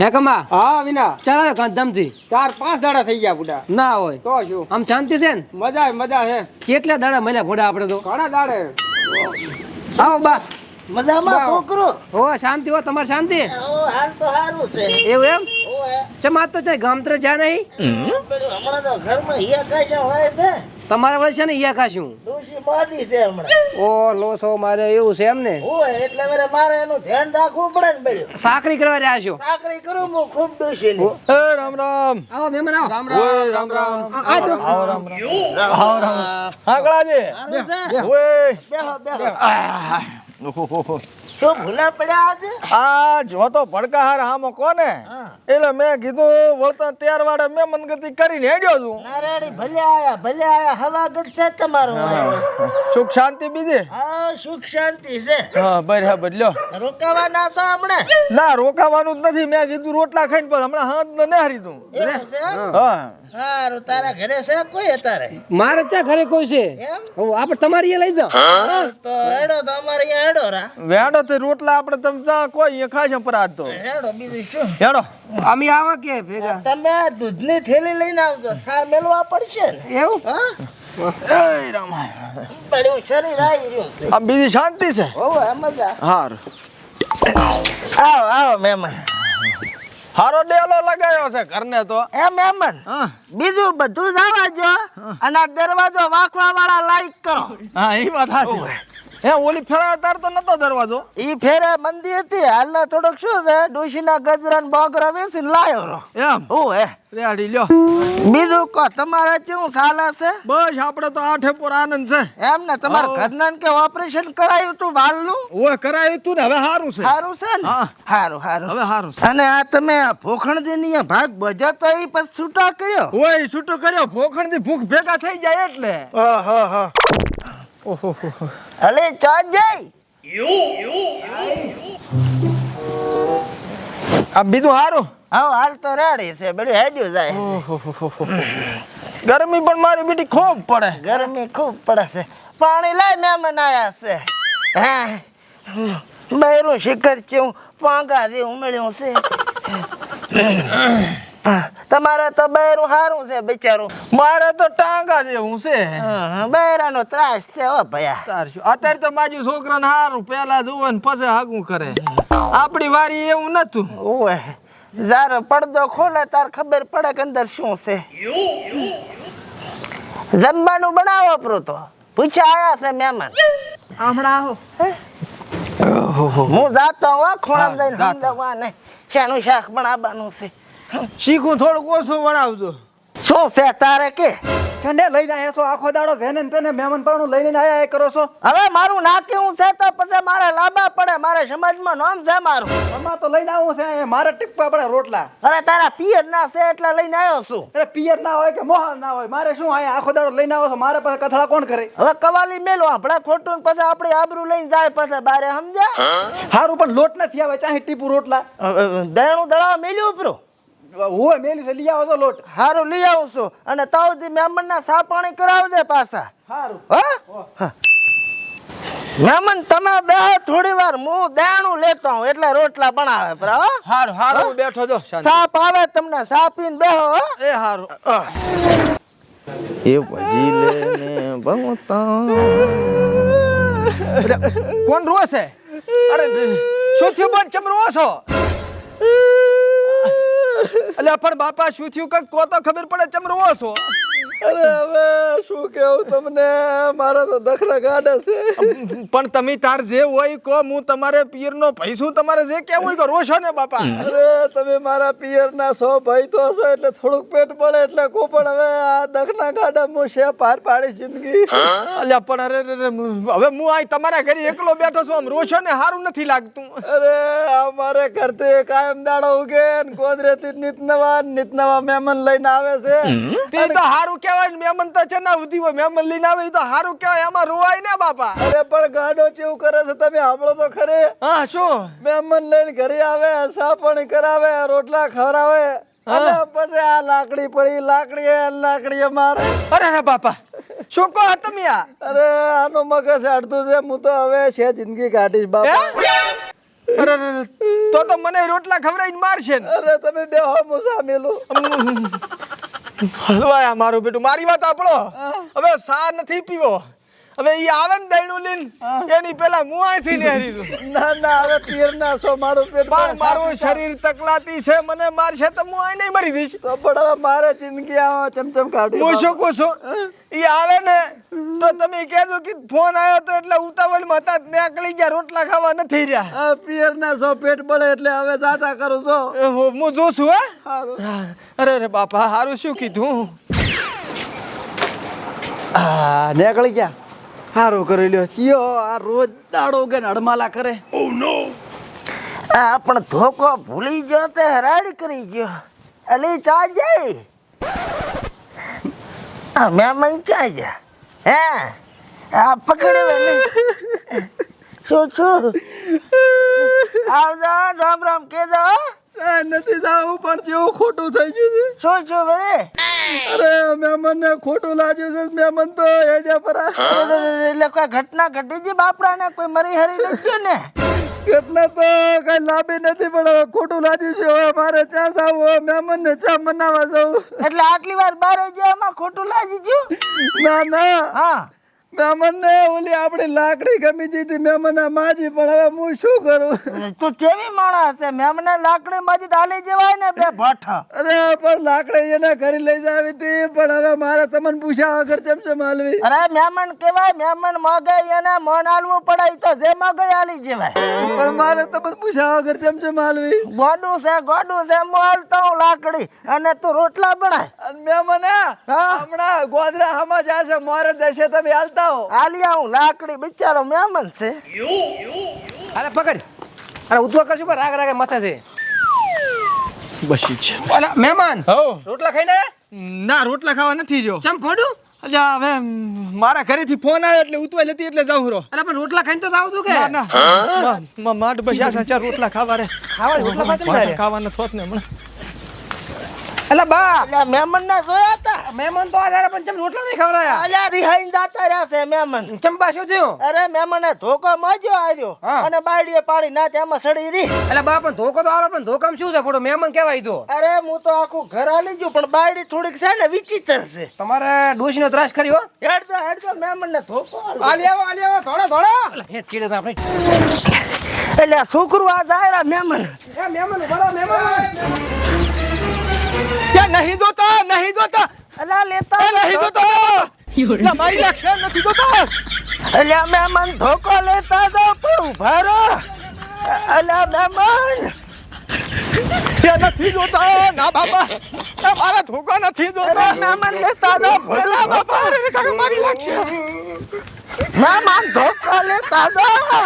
હે કમા? હા વિના. ચાલો ગાંધીધામથી ચાર પાંચ દાડા થઈ ગયા બુડા. ના હોય. તો શું? આમ શાંતિ છે ને? મજા મજા છે કેટલા દાડા મળ્યા ભોડા આપણે તો? ઘણા દાડે. આવો બા. મજામાં છોકરો? હો શાંતિ હો તમારે શાંતિ? હાલ તો સારું છે. એવું એમ? ચમાત તો ચાય ગામતરે જા નહીં. હમણાં તો ઘરમાં હિયા કાશા હોય છે. તમારા વડે છે ને ઈયા ખાશું. ડોશી મોદી છે હમણાં. ઓ લો સો મારે એવું છે એમ ને ઓએ એટલે મારે મારે એનું ધ્યાન રાખવું પડે ને બેડ્યું સાકરી કરવા રહ્યા છો. સાકરી કરું હું ખૂબ ડોશી ની. એ રામ રામ. આવો મહેમાન આવો. રામ રામ ઓય રામ રામ આવો રામ રામ. આવો રામ સારું છે? ઓય. બેહો બેહો. શું ભૂલા પડ્યા આજે? આ જો તો ભડકાહાર હામો કોને. એટલે મેં કીધું વળતા ત્યાર વાળે મેં મનગતિ કરીને હેડ્યો છું. નારાયણી ભલે આયા ભલે આયા હવાગત છે તમારું. સુખ શાંતિ બીજી? હા સુખ શાંતિ છે. હા બર હા બદલ્યો રોકાવાના છો હમણાં? ના રોકાવાનું જ નથી. મેં કીધું રોટલા ખાઈને પછી હમણાં હાથ ને નેહરી દઉં. હા. સારું તારા ઘરે છે કોઈ અત્યારે? મારે ચા ઘરે કોઈ છે? એમ? આપણે તમારી લઈ જાઓ. તો હેડો તો અમારે અહીંયા હેડો રા. વેડો તે રોટલા આપણે તમે જા કોઈ અહીંયા ખાશે પર આજ તો. હેડો બીજું શું? હેડો. અમે આવા કે ભેગા? તમે દૂધની થેલી લઈને આવજો. સા મેલવા પડશે એવું? હા? બીજી શાંતિ છે? હાર. આવો આવો મહેમાન. હારો ડેલો લગાવ્યો છે ઘરને તો. એ મહેમાન હા. બીજું બધું જ આવવા જો અને આ દરવાજો વાંકવા વાળા લાઈક કરો. હા એ વાત હાચી હે ઓલી ફેરા તારતો નતો દરવાજો? ઈ ફેરે મંદી હતી હાલના થોડોક શું છે ડોશીના ગજરા ને બોગરા વેસીને લાયો રો એમ? ઓ હે? રેડી લ્યો. બીજું કો તમારે કેવું ચાલે છે? બસ આપણે તો આઠે પર આનંદ છે. એમ ને તમારા ઘરના કે ઓપરેશન કરાયું તું વાલનું? ઓય કરાયું તું ને હવે સારું છે. સારું છે ને? હા. સારું સારું હવે સારું છે. અને આ તમે ફોખણજી ની ભાગ ભજ્યા ઈ એ પછી છૂટા કર્યો? ઓય છૂટો કર્યો. ભોખણથી ભૂખ ભેગા થઈ જાય એટલે. ઓહો હો અલે ચા જઈ. આ બીજું હારું? હા હાલ તો રાડી છે બધું હેડ્યું જાય ગરમી પણ મારી બેટી ખૂબ પડે. ગરમી ખૂબ પડે છે. પાણી લઈ મહેમાન આયા છે. હા? બહેરું શિખર જેવું પાંગા જે ઉમેળ્યું છે. તમારે તો બૈરું સારું છે બિચારું. મારે તો ટાંગા જેવું છે. બૈરાનો ત્રાસ છે હો ભયા. અત્યારે તો માજુ છોકરાને હારું પેલા જુએ ને પછી હાગું કરે. આપણી વારી એવું નતું. ઓવે જ્યારે પડદો ખોલે તાર ખબર પડે કે અંદર શું છે. જમવાનું બનાવો પરો તો. પૂછ્યા આયા છે મહેમાન. હમણાં હું? જાતો હું ખૂણા જઈને. સમજાવવા ને શેનું શાક બનાવવાનું છે? શીખું થોડુંક ઓછું વણાવજો. શું છે તારે કે? છંડે લઈને આયા છો આખો દાડો વેને તને મહેમાન પણ લઈને આયા એ કરો છો? હવે મારું ના કેવું છે તો પછી મારે લાંબા પડે મારે સમાજમાં નામ છે મારું? અમાર તો લઈને આવું છે મારે ટીપવા પડે રોટલા. અરે તારા પિયર ના છે એટલે લઈને આવ્યો છું. અરે પિયર ના હોય કે મોહન ના હોય મારે શું આયા આખો દાડો લઈને આવો છો? મારે પાસે કથળા કોણ કરે? હવે કવાલી મેલો આપણે ખોટું પછી આપણે આબરૂ લઈને જાય પછી બારે સમજ્યા? હારું પણ લોટ નથી આવે ચાહે ટીપુ રોટલા. દયણું દળાવ મેલ્યું ઉપરો. હું મેલી છે લઈ આવો લોટ. હારું લઈ આવું છું. અને તાવથી મહેમાન ના સા પાણી કરાવજે પાછા. હારું. હા? મેમન તમે બે થોડી વાર હું દાણું લેતો હું એટલે રોટલા બનાવે પર હો? હારું હારું બેઠો જો. સાપ આવે તમને સા પીને બેહો હો? એ હારું. એ ભજી લે ને કોણ રો અરે શું થયું બંધ ચમ રો છો? અલ્યા પણ બાપા શું થયું? કઈ કો તો ખબર પડે ચમ રોવો છો? અરે હવે શું કેવું તમને? મારા તો દખલા ગાડે છે. પણ તમે તાર જે હોય કો હું તમારે પિયર નો ભાઈ છું તમારે જે કેવું હોય તો રોશો ને બાપા. અરે તમે મારા પિયર ના સો ભાઈ તો છો એટલે થોડુંક પેટ પડે એટલે કો પણ હવે આ દખના ગાડા હું છે પાર પાડી જિંદગી. અલ્યા પણ અરે હવે હું આ તમારા ઘરે એકલો બેઠો છું આમ રોશો ને સારું નથી લાગતું. અરે અમારે ઘરથી કાયમ દાડો ઉગે ને ગોદરેથી નીત નવા નીત નવા મહેમાન લઈને આવે છે. તે તો હારું કહેવાય ને મેમન તો છે ના ઉધી હોય. મેમન લઈને આવે તો સારું કહેવાય. એમાં રોવાય ને બાપા. અરે પણ ગાડો ચેવું કરે છે? તમે આપણો તો ખરે. હા શું? મેમન લઈને ઘરે આવે સા પાણી કરાવે રોટલા ખવડાવે. અને પછી આ લાકડી પડી લાકડી લાકડી મારે અરે ના બાપા. શું કહો તમે આ? અરે આનો મગજ અડધું છે. હું તો હવે છે જિંદગી કાઢીશ બાપા. અરે તો તો મને રોટલા ખવડાવીને મારશે અરે તમે બે હું સામેલું. હલવાયા મારું બેટું. મારી વાત આપણો હવે સા નથી પીવો. હવે ઈ આવે ને દૈણું લઈને. એની પેલા હું અહીંથી નેહરી દઉં ના ના હવે પીર ના છો મારું પેટ મારું શરીર તકલાતી છે મને મારશે તો હું અહીં નહીં મરી દઈશ તો પણ હવે મારે જિંદગી આવા ચમચમ કાઢી હું શું કહું છું? ઈ આવે ને તો તમે કહેજો કે ફોન આવ્યો તો એટલે ઉતાવળમાં હતા નીકળી ગયા રોટલા ખાવા નથી રહ્યા. પિયર ના છો પેટ બળે એટલે હવે જાતા કરું છો. હું જોઉં છું હે? હારું. અરે અરે બાપા હારું શું કીધું? આ નીકળી ગયા. સારું કરી લ્યો. ચિયો આ રોજ દાડો કે નડમાલા કરે? ઓ કરે આ પણ ધોકો ભૂલી ગયો તે હરાડ કરી ગયો. અલી ચા જઈ આ મહેમાન ચા જા હે? આ પકડે વેલી શું શું? આવજો રામ રામ કે. આ નથી જાવું પણ જેવું ખોટું થઈ ગયું છે. શું શું ભાઈ અરે મહેમાન ને ખોટું લાગ્યું છે મહેમાન તો એડિયા પર. એટલે કોઈ ઘટના ઘટી છે બાપડાને? કોઈ મરી હરી નથી ગયું ને? ઘટના તો કઈ લાંબી નથી પણ ખોટું લાગ્યું છે હવે મારે ચા જાવું? મહેમાન ને ચા મનાવા જવું? એટલે આટલી વાર બારે ગયા એમાં ખોટું લાગી ગયું? ના ના. હા. મહેમાન ઓલી આપણી લાકડી ગમી જતી મહેમાન માજી પણ હવે હું શું કરું? તું કેવી માણસ છે? મેમને લાકડી માજી ડાલી જવાય ને બે ભઠ્ઠ અરે પણ લાકડી એને ઘરે લઈ જાવી હતી પણ હવે મારે તમને પૂછ્યા વગર ચમચમ હાલવી? અરે મહેમાન કેવાય મહેમાન માગે એને મન આલવું પડે તો જે માગે આલી જવાય. પણ મારે તમને પૂછ્યા વગર ચમચમ હાલવી? ગોડું છે ગોડું છે હું હાલતો હું લાકડી અને તું રોટલા બનાય. અને મહેમાન હા? હમણાં ગોદરા હમા જશે મોરે દેશે તમે હાલતા હો આલી આવું લાકડી બિચારો મહેમાન છે. અરે પકડ. અરે ઉતવા કરશું પણ રાગ રાગે માથે છે. બસી છે અલા મહેમાન હો. રોટલા ખાઈને? ના રોટલા ખાવા નથી જો ચમ ફોડું? અલ્યા હવે મારા ઘરેથી ફોન આવ્યો એટલે ઉતવાઈ લેતી એટલે જાઉં રો અરે પણ રોટલા ખાઈને તો જાઉં છું કે? ના ના. માટ બસ્યા છે ચાર રોટલા ખાવા રે. ખાવા રોટલા ખાવા ખાવાના થોત ને હમણાં. અલા બા. મહેમાન ના જોયા હતા? મહેમાન તો આધારે પણ ચમ રોટલા નહીં ખવડાયા? અલ્યા રિહાઈન જાતા રહ્યા છે મહેમાન. ચંપા શું થયું? અરે મહેમાને ધોકો માર્યો આવ્યો હા. અને બાયડીએ પાડી ના તેમાં સડી રહી. એટલે બા પણ ધોકો તો આવે પણ ધોકામ શું છે? ફોટો મહેમાન કેવાય તો. અરે હું તો આખું ઘર આલી ગયું પણ બાયડી થોડીક છે ને વિચિત્ર છે. તમારે ડોશીનો ત્રાસ કર્યો હેડજો હેડજો મહેમાન ને ધોકો આલો. આલી આવો આલી આવો થોડા થોડા હેઠ ચીડે આપણે. એટલે છોકરું આ દાયરા મહેમાન. મહેમાન ઊભા મહેમાન. નહીં જોતા નહીં જોતા. અલા લેતા નહીં જોતા! ના, મારી લક્ષ્ય નથી તો અલ્યા મહેમાન ધોકો લેતા દો પણ ઊભા રહો. અલા મહેમાન! નથી જોતા! ના બાપા! એ મારા ધોકા નથી જોતા! મહેમાન લેતા દો ભલા બાપા મારી નાખશે મહેમાન ધોકો લેતા જાઓ.